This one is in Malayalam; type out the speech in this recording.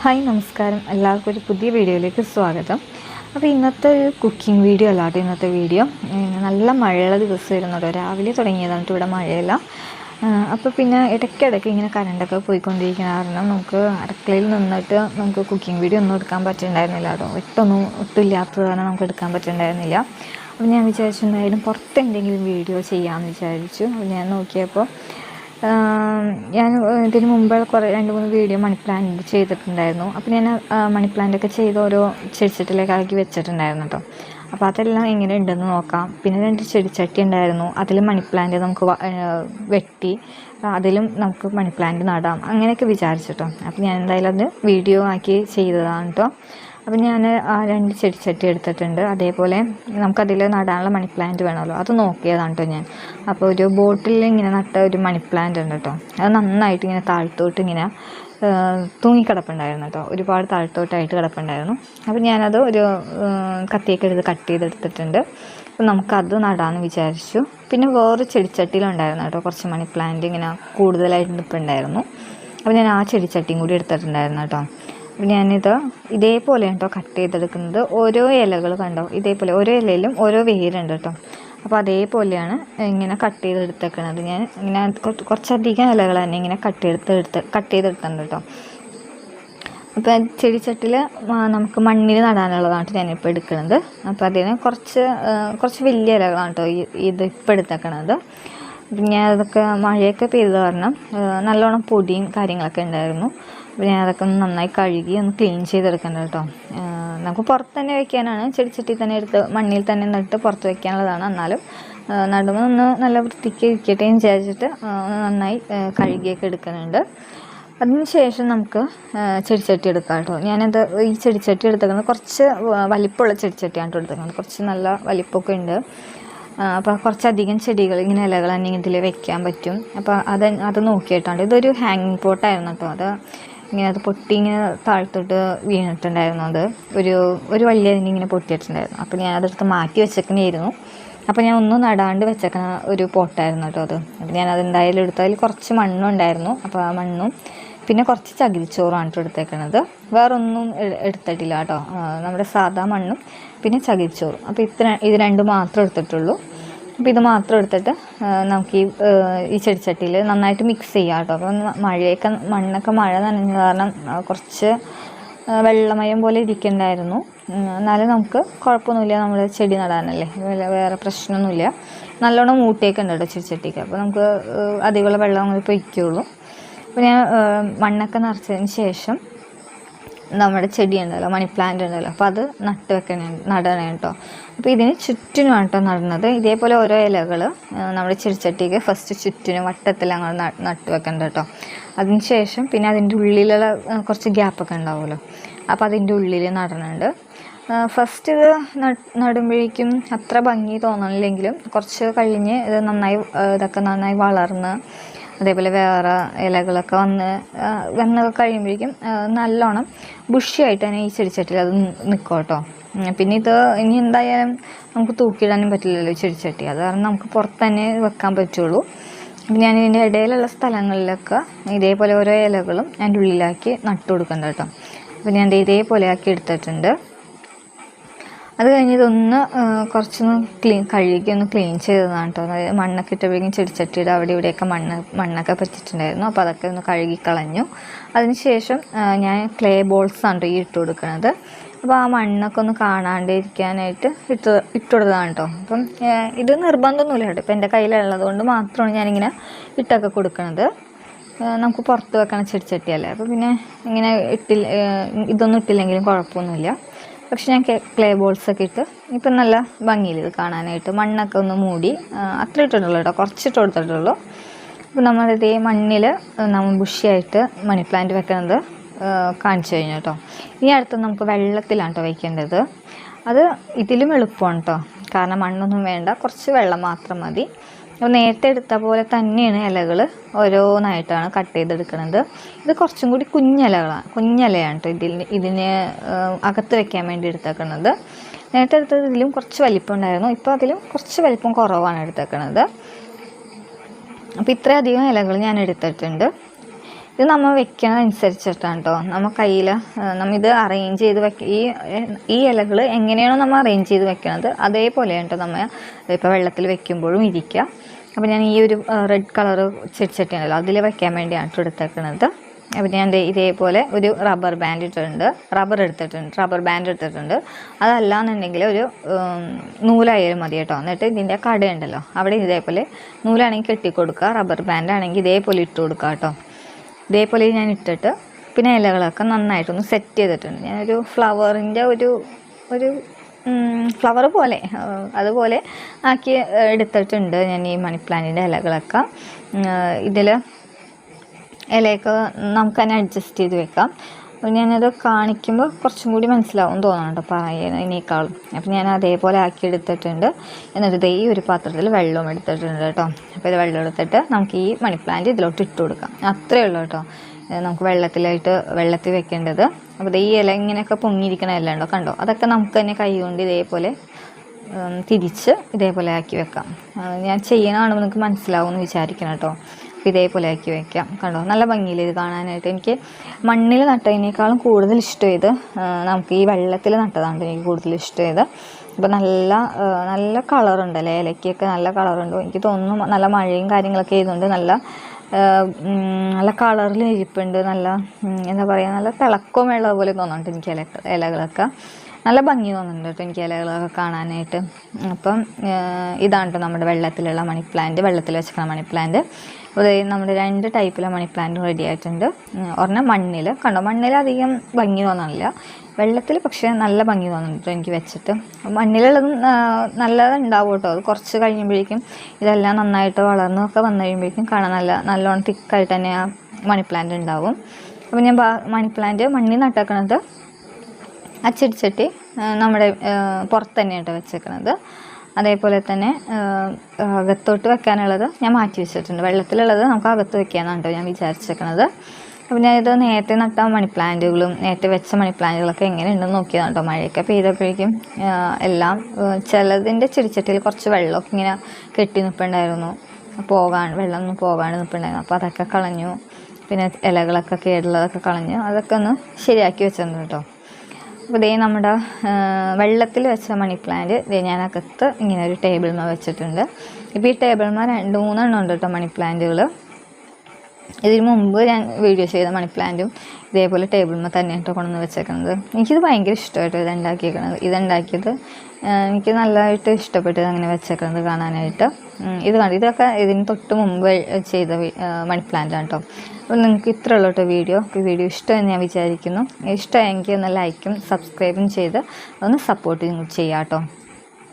ഹായ് നമസ്കാരം. എല്ലാവർക്കും ഒരു പുതിയ വീഡിയോയിലേക്ക് സ്വാഗതം. അപ്പോൾ ഇന്നത്തെ ഒരു കുക്കിംഗ് വീഡിയോ അല്ല കേട്ടോ ഇന്നത്തെ വീഡിയോ. നല്ല മഴയുള്ള ദിവസമായിരുന്നു കേട്ടോ. രാവിലെ തുടങ്ങിയതാണ് ഇവിടെ മഴയില്ല. അപ്പോൾ പിന്നെ ഇടയ്ക്കിടയ്ക്ക് ഇങ്ങനെ കറണ്ടൊക്കെ പോയിക്കൊണ്ടിരിക്കുന്ന കാരണം നമുക്ക് അടുക്കളയിൽ നിന്നിട്ട് നമുക്ക് കുക്കിംഗ് വീഡിയോ ഒന്നും എടുക്കാൻ പറ്റുന്നുണ്ടായിരുന്നില്ല കേട്ടോ. ഒട്ടൊന്നും ഒട്ടില്ലാത്തത് കാരണം നമുക്ക് എടുക്കാൻ പറ്റുന്നുണ്ടായിരുന്നില്ല അപ്പോൾ ഞാൻ വിചാരിച്ചിട്ടുണ്ടായാലും പുറത്ത് എന്തെങ്കിലും വീഡിയോ ചെയ്യാമെന്ന് വിചാരിച്ചു. അപ്പോൾ ഞാൻ നോക്കിയപ്പോൾ ഞാൻ ഇതിന് മുമ്പ് കുറേ രണ്ട് മൂന്ന് വീഡിയോ മണി പ്ലാന്റ് ചെയ്തിട്ടുണ്ടായിരുന്നു. അപ്പോൾ ഞാൻ മണി പ്ലാന്റ് ഒക്കെ ചെയ്ത് ഓരോ ചെടിച്ചട്ടിലേക്ക് ആക്കി വെച്ചിട്ടുണ്ടായിരുന്നു കേട്ടോ അപ്പോൾ അതെല്ലാം എങ്ങനെ ഉണ്ടെന്ന് നോക്കാം. പിന്നെ രണ്ട് ചെടിച്ചട്ടി ഉണ്ടായിരുന്നു. അതിൽ മണി പ്ലാന്റ് നമുക്ക് വെട്ടി അതിലും നമുക്ക് മണി പ്ലാന്റ് നടാം. അങ്ങനെയൊക്കെ വിചാരിച്ചിട്ടോ അപ്പോൾ ഞാൻ എന്തായാലും അത് വീഡിയോ ആക്കി ചെയ്തതാണ് കേട്ടോ അപ്പോൾ ഞാൻ ആ രണ്ട് ചെടിച്ചട്ടി എടുത്തിട്ടുണ്ട്. അതേപോലെ നമുക്കതിൽ നടാനുള്ള മണി പ്ലാന്റ് വേണമല്ലോ. അത് നോക്കിയതാണ് കേട്ടോ ഞാൻ. അപ്പോൾ ഒരു ബോട്ടിൽ ഇങ്ങനെ നട്ട ഒരു മണി പ്ലാന്റ് ഉണ്ട് കേട്ടോ. അത് നന്നായിട്ട് ഇങ്ങനെ താഴ്ത്തോട്ട് ഇങ്ങനെ തൂങ്ങിക്കിടപ്പുണ്ടായിരുന്നു കേട്ടോ. ഒരുപാട് താഴ്ത്തോട്ടായിട്ട് കിടപ്പുണ്ടായിരുന്നു. അപ്പം ഞാനത് ഒരു കത്തിയൊക്കെ എടുത്ത് കട്ട് ചെയ്തെടുത്തിട്ടുണ്ട്. അപ്പം നമുക്കത് നടാമെന്ന് വിചാരിച്ചു. പിന്നെ വേറെ ചെടിച്ചട്ടിയിലുണ്ടായിരുന്നു കേട്ടോ. കുറച്ച് മണി പ്ലാന്റ് ഇങ്ങനെ കൂടുതലായിട്ട് നിൽപ്പുണ്ടായിരുന്നു. അപ്പോൾ ഞാൻ ആ ചെടിച്ചട്ടിയും കൂടി എടുത്തിട്ടുണ്ടായിരുന്നു കേട്ടോ. ഞാനിത് ഇതേപോലെ കേട്ടോ കട്ട് ചെയ്തെടുക്കുന്നത്. ഓരോ ഇലകൾ കണ്ടോ? ഇതേപോലെ ഓരോ ഇലയിലും ഓരോ വേരുണ്ട് കേട്ടോ. അപ്പോൾ അതേപോലെയാണ് ഇങ്ങനെ കട്ട് ചെയ്തെടുത്തേക്കണത്. ഞാൻ ഇങ്ങനെ കുറ- കുറച്ചധികം ഇലകൾ തന്നെ ഇങ്ങനെ കട്ട് ചെയ്തെടുത്ത് എടുത്ത് കട്ട് ചെയ്തെടുത്തുണ്ട് കേട്ടോ. അപ്പോൾ ചെടിച്ചട്ടിൽ നമുക്ക് മണ്ണിൽ നടാനുള്ളതാണ് ഞാനിപ്പോൾ എടുക്കുന്നത് അപ്പോൾ അതിന് കുറച്ച് കുറച്ച് വലിയ ഇലകളാണ് കേട്ടോ ഇത് ഇപ്പോൾ എടുത്തേക്കണത്. ഞാൻ അതൊക്കെ മഴയൊക്കെ പെയ്ത കാരണം നല്ലോണം പൊടിയും കാര്യങ്ങളൊക്കെ ഉണ്ടായിരുന്നു. അപ്പോൾ ഞാൻ അതൊക്കെ ഒന്ന് നന്നായി കഴുകി ഒന്ന് ക്ലീൻ ചെയ്തെടുക്കണം കേട്ടോ. നമുക്ക് പുറത്ത് തന്നെ വെക്കാനാണ്. ചെടിച്ചട്ടി തന്നെ എടുത്ത് മണ്ണിൽ തന്നെ നട്ട് പുറത്ത് വെക്കാനുള്ളതാണ്. എന്നാലും നടുമ്പോൾ ഒന്ന് നല്ല വൃത്തിക്ക് ഇരിക്കട്ടെ എന്ന് വിചാരിച്ചിട്ട് നന്നായി കഴുകിയൊക്കെ എടുക്കുന്നുണ്ട്. അതിന് ശേഷം നമുക്ക് ചെടിച്ചട്ടി എടുക്കാം കേട്ടോ. ഞാനത് ഈ ചെടിച്ചട്ടി എടുത്തേക്കുന്നത് കുറച്ച് വലിപ്പമുള്ള ചെടിച്ചട്ടിയാണ് കേട്ടോ എടുത്തേക്കുന്നത് കുറച്ച് നല്ല വലിപ്പമൊക്കെ ഉണ്ട്. അപ്പോൾ കുറച്ചധികം ചെടികൾ ഇങ്ങനെ ഇലകൾ തന്നെ ഇതിൽ വെക്കാൻ പറ്റും. അപ്പോൾ അത് അത് നോക്കിയിട്ടാണ്. ഇതൊരു ഹാങ്ങിങ് പോട്ടായിരുന്നു കേട്ടോ. അത് ഇങ്ങനെ അത് പൊട്ടി ഇങ്ങനെ താഴ്ത്തോട്ട് വീണിട്ടുണ്ടായിരുന്നു അത്. ഒരു ഒരു വലിയ അതിന്റെ ഇങ്ങനെ പൊട്ടിയിട്ടുണ്ടായിരുന്നു. അപ്പോൾ ഞാൻ അതെടുത്ത് മാറ്റി വെച്ചേക്കണായിരുന്നു. അപ്പോൾ ഞാൻ ഒന്നും നടാണ്ട് വെച്ചേക്കണ ഒരു പോട്ടായിരുന്നു കേട്ടോ അത്. അപ്പോൾ ഞാൻ അത് എന്തായാലും എടുത്തു അതിൽ കുറച്ച് മണ്ണുണ്ടായിരുന്നു അപ്പോൾ ആ മണ്ണും പിന്നെ കുറച്ച് ചകിരിച്ചോറാണ് കേട്ടോ എടുത്തേക്കണത്. വേറൊന്നും എടുത്തിട്ടില്ല കേട്ടോ. നമ്മുടെ സാധാ മണ്ണും പിന്നെ ചകിരിച്ചോറും. അപ്പോൾ ഇത്ര ഇത് രണ്ടും മാത്രം എടുത്തിട്ടുള്ളൂ. അപ്പോൾ ഇത് മാത്രം എടുത്തിട്ട് നമുക്ക് ഈ ഈ ചെടിച്ചട്ടിയിൽ നന്നായിട്ട് മിക്സ് ചെയ്യാം കേട്ടോ. അപ്പോൾ മഴയൊക്കെ മണ്ണൊക്കെ മഴ നനഞ്ഞ കാരണം കുറച്ച് വെള്ളമയം പോലെ ഇരിക്കണ്ടായിരുന്നു. എന്നാലും നമുക്ക് കുഴപ്പമൊന്നുമില്ല നമ്മൾ ചെടി നടാനല്ലേ. വേറെ പ്രശ്നമൊന്നുമില്ല. നല്ലോണം മൂട്ടിയൊക്കെ ഉണ്ട് കേട്ടോ ചെടിച്ചട്ടിക്ക്. അപ്പോൾ നമുക്ക് അധികമുള്ള വെള്ളം അങ്ങനെ പൊയ്ക്കുള്ളൂ അപ്പോൾ ഞാൻ മണ്ണൊക്കെ നിറച്ചതിന് ശേഷം നമ്മുടെ ചെടി ഉണ്ടല്ലോ മണി പ്ലാന്റ് ഉണ്ടല്ലോ അപ്പോൾ അത് നട്ട് വെക്കണേ നടണേ കേട്ടോ അപ്പോൾ ഇതിന് ചുറ്റിനും കേട്ടോ നടുന്നത്. ഇതേപോലെ ഓരോ ഇലകൾ നമ്മുടെ ചെടിച്ചട്ടിക്ക് ഫസ്റ്റ് ചുറ്റിനും വട്ടത്തിൽ അങ്ങ് നട്ട് വെക്കണ്ട കേട്ടോ അതിന് ശേഷം പിന്നെ അതിന്റെ ഉള്ളിലുള്ള കുറച്ച് ഗ്യാപ്പൊക്കെ ഉണ്ടാവുമല്ലോ. അപ്പോൾ അതിന്റെ ഉള്ളിൽ നടണുണ്ട്. ഫസ്റ്റ് ഇത് നട്- നടുമ്പോഴേക്കും അത്ര ഭംഗി തോന്നണില്ലെങ്കിലും കുറച്ച് കഴിഞ്ഞ് ഇത് നന്നായി ഇതൊക്കെ നന്നായി വളർന്ന് അതേപോലെ വേറെ ഇലകളൊക്കെ വന്ന് വന്ന് വന്നൊക്കെ കഴിയുമ്പോഴേക്കും നല്ലോണം ബുഷിയായിട്ട് തന്നെ ഈ ചെടിച്ചട്ടിയിൽ അത് നിൽക്കും കേട്ടോ പിന്നെ ഇത് ഇനി എന്തായാലും നമുക്ക് തൂക്കിയിടാനും പറ്റില്ലല്ലോ ചെടിച്ചട്ടി അത് കാരണം നമുക്ക് പുറത്ത് തന്നെ വെക്കാൻ പറ്റുള്ളൂ. ഞാൻ ഇതിന്റെ ഇടയിലുള്ള സ്ഥലങ്ങളിലൊക്കെ ഇതേപോലെ ഓരോ ഇലകളും അതിന്റെ ഉള്ളിലാക്കി നട്ടു കൊടുക്കുന്നുണ്ട് കേട്ടോ അപ്പം ഞാൻ ഇതേപോലെ ആക്കി എടുത്തിട്ടുണ്ട്. അത് കഴിഞ്ഞ് ഇതൊന്ന് കുറച്ചൊന്ന് ക്ലീൻ കഴുകി ഒന്ന് ക്ലീൻ ചെയ്തതാണ് കേട്ടോ അതായത് മണ്ണൊക്കെ ഇട്ടപ്പോഴേക്കും ചെടിച്ചട്ടിയുടെ അവിടെ ഇവിടെയൊക്കെ മണ്ണ് മണ്ണൊക്കെ പറ്റിയിട്ടുണ്ടായിരുന്നു. അപ്പോൾ അതൊക്കെ ഒന്ന് കഴുകി കളഞ്ഞു. അതിനുശേഷം ഞാൻ ക്ലേ ബോൾസ് ആണ് ഈ ഇട്ട് കൊടുക്കുന്നത് അപ്പോൾ ആ മണ്ണൊക്കെ ഒന്ന് കാണാണ്ടിരിക്കാനായിട്ട് ഇട്ട് ഇട്ട് കൊടുത്തതാണ് കേട്ടോ അപ്പം ഇത് നിർബന്ധമൊന്നുമില്ല കേട്ടോ ഇപ്പം എന്റെ കയ്യിലുള്ളത് കൊണ്ട് മാത്രമാണ് ഞാനിങ്ങനെ ഇട്ടൊക്കെ കൊടുക്കുന്നത് നമുക്ക് പുറത്ത് വെക്കണ ചെടിച്ചട്ടിയല്ലേ. അപ്പോൾ പിന്നെ ഇങ്ങനെ ഇട്ടില്ല ഇതൊന്നും ഇട്ടില്ലെങ്കിലും കുഴപ്പമൊന്നുമില്ല. പക്ഷെ ഞാൻ ക്ലേ ബോൾസ് ഒക്കെ ഇട്ട് ഇപ്പം നല്ല ഭംഗിയിൽ ഇത് കാണാനായിട്ട് മണ്ണൊക്കെ ഒന്ന് മൂടി അത്ര ഇട്ടിട്ടുള്ളൂ കേട്ടോ. കുറച്ചിട്ട് കൊടുത്തിട്ടുള്ളൂ. അപ്പോൾ ഇതേ മണ്ണിൽ നമ്മൾ ബുഷിയായിട്ട് മണി പ്ലാന്റ് വെക്കുന്നത് കാണിച്ചു കഴിഞ്ഞു കേട്ടോ. ഇനി അടുത്ത് നമുക്ക് വെള്ളത്തിലാണ് കേട്ടോ വയ്ക്കേണ്ടത് അത് ഇതിലും എളുപ്പമാണ് കേട്ടോ. കാരണം മണ്ണൊന്നും വേണ്ട കുറച്ച് വെള്ളം മാത്രം മതി. അപ്പോൾ നേരത്തെ എടുത്ത പോലെ തന്നെയാണ് ഇലകൾ ഓരോന്നായിട്ടാണ് കട്ട് ചെയ്തെടുക്കുന്നത്. ഇത് കുറച്ചും കൂടി കുഞ്ഞിലകളാണ് കുഞ്ഞിലയാണ് കേട്ടോ ഇതിൽ ഇതിന് അകത്ത് വെക്കാൻ വേണ്ടി എടുത്തേക്കുന്നത്. നേരത്തെ എടുത്തത് ഇതിലും കുറച്ച് വലിപ്പം ഉണ്ടായിരുന്നു. ഇപ്പോൾ അതിലും കുറച്ച് വലിപ്പം കുറവാണ് എടുത്തേക്കുന്നത് അപ്പോൾ ഇത്രയധികം ഇലകൾ ഞാൻ എടുത്തിട്ടുണ്ട്. ഇത് നമ്മൾ വെക്കണതനുസരിച്ചിട്ടാണ് കേട്ടോ നമ്മൾ കയ്യിൽ നമ്മൾ ഇത് അറേഞ്ച് ചെയ്ത് വെക്ക ഈ ഈ ഇലകൾ എങ്ങനെയാണോ നമ്മൾ അറേഞ്ച് ചെയ്ത് വെക്കണത് അതേപോലെയാണ് കേട്ടോ നമ്മൾ ഇപ്പോൾ വെള്ളത്തിൽ വെക്കുമ്പോഴും ഇരിക്കുക അപ്പോൾ ഞാൻ ഈ ഒരു റെഡ് കളർ ചെടിച്ചട്ടിയാണല്ലോ അതിൽ വെക്കാൻ വേണ്ടിയാണ് കേട്ടോ എടുത്തേക്കുന്നത് അപ്പോൾ ഞാൻ ഇതേപോലെ ഒരു റബ്ബർ ബാൻഡ് ഇട്ടിട്ടുണ്ട് റബ്ബർ എടുത്തിട്ടുണ്ട് റബ്ബർ ബാൻഡ് എടുത്തിട്ടുണ്ട്. അതല്ല എന്നുണ്ടെങ്കിൽ ഒരു നൂലായാലും മതി കേട്ടോ എന്നിട്ട് ഇതിന്റെ കടയുണ്ടല്ലോ അവിടെ ഇതേപോലെ നൂലാണെങ്കിൽ കെട്ടിക്കൊടുക്കുക റബ്ബർ ബാൻഡ് ആണെങ്കിൽ ഇതേപോലെ ഇട്ട് കൊടുക്കുക കേട്ടോ ഇതേപോലെ ഞാൻ ഇട്ടിട്ട് പിന്നെ ഇലകളൊക്കെ നന്നായിട്ടൊന്ന് സെറ്റ് ചെയ്തിട്ടുണ്ട്. ഞാനൊരു ഫ്ലവറിന്റെ ഒരു ഒരു ഫ്ലവർ പോലെ അതുപോലെ ആക്കി എടുത്തിട്ടുണ്ട് ഞാൻ ഈ മണി പ്ലാന്റിന്റെ ഇലകളൊക്കെ ഇതിൽ ഇലയൊക്കെ നമുക്ക് തന്നെ അഡ്ജസ്റ്റ് ചെയ്ത് വെക്കാം. അപ്പോൾ ഞാനത് കാണിക്കുമ്പോൾ കുറച്ചും കൂടി മനസ്സിലാവും തോന്നുന്നുണ്ട് പറയുന്നതിനേക്കാളും അപ്പോൾ ഞാൻ അതേപോലെ ആക്കി എടുത്തിട്ടുണ്ട്. എന്നിട്ട് ഇതേ ഒരു പാത്രത്തിൽ വെള്ളവും എടുത്തിട്ടുണ്ട് കേട്ടോ അപ്പോൾ ഇത് വെള്ളം എടുത്തിട്ട് നമുക്ക് ഈ മണി പ്ലാന്റ് ഇതിലോട്ട് ഇട്ട് കൊടുക്കാം. അത്രയേ ഉള്ളൂ കേട്ടോ നമുക്ക് വെള്ളത്തിലായിട്ട് വെള്ളത്തിൽ വെക്കേണ്ടത്. അപ്പോൾ ഈ ഇല ഇങ്ങനെയൊക്കെ പൊങ്ങിയിരിക്കണ ഉണ്ടോ കണ്ടോ? അതൊക്കെ നമുക്ക് തന്നെ കൈ കൊണ്ട് ഇതേപോലെ തിരിച്ച് ഇതേപോലെ ആക്കി വെക്കാം. ഞാൻ ചെയ്യണമാണെന്ന് നിങ്ങൾക്ക് മനസ്സിലാവും എന്ന് വിചാരിക്കണം കേട്ടോ അപ്പോൾ ഇതേപോലെ ആക്കി വയ്ക്കാം കണ്ടോ? നല്ല ഭംഗിയിൽ ഇത് കാണാനായിട്ട്. എനിക്ക് മണ്ണിൽ നട്ടതിനേക്കാളും കൂടുതൽ ഇഷ്ടം ഇത്. നമുക്ക് ഈ വെള്ളത്തിൽ നട്ടതാണ് എനിക്ക് കൂടുതൽ ഇഷ്ടം ഇത്. അപ്പോൾ നല്ല നല്ല കളറുണ്ടല്ലേ? ഇലയ്ക്കൊക്കെ നല്ല കളറുണ്ട്. എനിക്ക് തോന്നുന്നു നല്ല മഴയും കാര്യങ്ങളൊക്കെ ചെയ്തുകൊണ്ട് നല്ല നല്ല കളറിൽ ഇരിപ്പുണ്ട്. നല്ല എന്താ പറയുക നല്ല തിളക്കവും വെള്ളം പോലെ തോന്നുന്നുണ്ട് എനിക്ക് ഇല ഇലകളൊക്കെ നല്ല ഭംഗി തോന്നുന്നുണ്ട് കേട്ടോ എനിക്ക് ഇലകളൊക്കെ കാണാനായിട്ട്. അപ്പം ഇതാണ് കേട്ടോ നമ്മുടെ വെള്ളത്തിലുള്ള മണി പ്ലാന്റ്. വെള്ളത്തിൽ വെച്ചിരിക്കുന്ന മണി പ്ലാന്റ്. നമ്മുടെ രണ്ട് ടൈപ്പിലെ മണി പ്ലാന്റ് റെഡി ആയിട്ടുണ്ട്. ഒരെണ്ണം മണ്ണിൽ കണ്ടോ? മണ്ണിൽ അധികം ഭംഗി തോന്നണില്ല വെള്ളത്തിൽ പക്ഷേ നല്ല ഭംഗി തോന്നുന്നുണ്ട് എനിക്ക് വെച്ചിട്ട്. മണ്ണിലുള്ളതും നല്ലതുണ്ടാവും കേട്ടോ അത് കുറച്ച് കഴിയുമ്പോഴേക്കും ഇതെല്ലാം നന്നായിട്ട് വളർന്നൊക്കെ വന്നു കഴിയുമ്പോഴേക്കും കാണാൻ നല്ല നല്ലോണം തിക്കായിട്ട് തന്നെ ആ മണി പ്ലാന്റ് ഉണ്ടാവും. അപ്പോൾ ഞാൻ മണി പ്ലാന്റ് മണ്ണിൽ നട്ടേക്കണത് ആ ചെടിച്ചട്ടി ആ, നമ്മുടെ പുറത്ത് തന്നെയാണ് വെച്ചേക്കുന്നത് അതേപോലെ തന്നെ അകത്തോട്ട് വെക്കാനുള്ളത് ഞാൻ മാറ്റി വെച്ചിട്ടുണ്ട്. വെള്ളത്തിലുള്ളത് നമുക്ക് അകത്ത് വെക്കാനാണ് കേട്ടോ ഞാൻ വിചാരിച്ചേക്കണത്. അപ്പോൾ ഇത് നേരത്തെ നട്ട മണി പ്ലാന്റുകളും നേരത്തെ വെച്ച മണി പ്ലാന്റുകളൊക്കെ എങ്ങനെയുണ്ടെന്ന് നോക്കിയതാണ് കേട്ടോ മഴയൊക്കെ പെയ്തപ്പോഴേക്കും എല്ലാം ചിലതിന്റെ ചെടിച്ചട്ടിയിൽ കുറച്ച് വെള്ളമൊക്കെ ഇങ്ങനെ കെട്ടി നിൽപ്പുണ്ടായിരുന്നു പോകാൻ വെള്ളം ഒന്നും പോകാണ്ട് നിൽപ്പുണ്ടായിരുന്നു അപ്പോൾ അതൊക്കെ കളഞ്ഞു. പിന്നെ ഇലകളൊക്കെ കേടുള്ളതൊക്കെ കളഞ്ഞു. അതൊക്കെ ഒന്ന് ശരിയാക്കി വെച്ചിട്ടുണ്ട് കേട്ടോ. ഇതേ നമ്മുടെ വെള്ളത്തിൽ വെച്ച മണി പ്ലാന്റ്. ഇതേ ഞാൻ അകത്ത് ഇങ്ങനെ ഒരു ടേബിൾമ വെച്ചിട്ടുണ്ട്. ഇപ്പോൾ ഈ ടേബിൾമ രണ്ട് മൂന്നെണ്ണം ഉണ്ട് കേട്ടോ മണി പ്ലാന്റുകൾ ഇതിന് മുമ്പ് ഞാൻ വീഡിയോ ചെയ്ത മണി പ്ലാന്റും ഇതേപോലെ ടേബിൾമ തന്നെ കേട്ടോ കൊണ്ടുവന്ന് വെച്ചേക്കുന്നത് എനിക്കിത് ഭയങ്കര ഇഷ്ടമായിട്ട് ഇത് ഉണ്ടാക്കിയേക്കണത് ഇതുണ്ടാക്കിയത് എനിക്ക് നല്ലതായിട്ട് ഇഷ്ടപ്പെട്ട് അങ്ങനെ വെച്ചേക്കുന്നത് കാണാനായിട്ട്. ഇത് കണ്ടു? ഇതൊക്കെ ഇതിന് തൊട്ട് മുമ്പ് ചെയ്ത മണി പ്ലാന്റാണ് കേട്ടോ അപ്പോൾ നിങ്ങൾക്ക് ഇത്ര ഉള്ളൂ കേട്ടോ വീഡിയോ. വീഡിയോ ഇഷ്ടമെന്ന് ഞാൻ വിചാരിക്കുന്നു. ഇഷ്ടമെങ്കിൽ ഒന്ന് ലൈക്കും സബ്സ്ക്രൈബും ചെയ്ത് ഒന്ന് സപ്പോർട്ട് ചെയ്യാം കേട്ടോ.